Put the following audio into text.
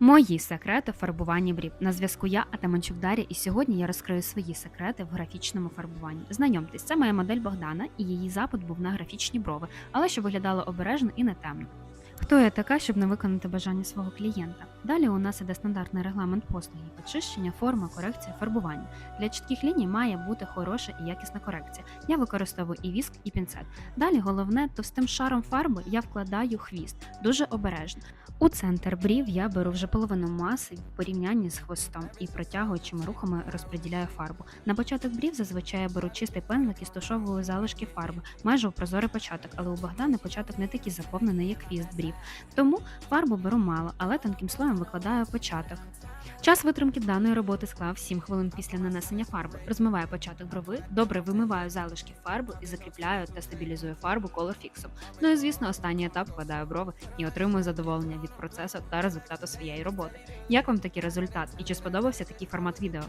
Мої секрети в фарбуванні брів. На зв'язку я Атаманчук Дар'я, і сьогодні я розкрию свої секрети в графічному фарбуванні. Знайомтесь, це моя модель Богдана, і її запит був на графічні брови, але щоб виглядало обережно і не темно. Хто я така, щоб не виконати бажання свого клієнта? Далі у нас іде стандартний регламент послуги, підчищення, форма, корекція, фарбування. Для чітких ліній має бути хороша і якісна корекція. Я використовую і віск, і пінцет. Далі головне товстим шаром фарби я вкладаю хвіст, дуже обережно. У центр брів я беру вже половину маси в порівнянні з хвостом і протягуючими рухами розподіляю фарбу. На початок брів зазвичай я беру чистий пензлик і стушовую залишки фарби, майже у прозорий початок, але у Богдана початок не такий заповнений, як хвіст брів. Тому фарбу беру мало, але тонким слоєм викладаю початок. Час витримки даної роботи склав 7 хвилин після нанесення фарби. Розмиваю початок брови, добре вимиваю залишки фарби і закріпляю та стабілізую фарбу колорфіксом. Ну і звісно, останній етап вкладаю брови і отримую задоволення від процесу та результату своєї роботи. Як вам такий результат і чи сподобався такий формат відео?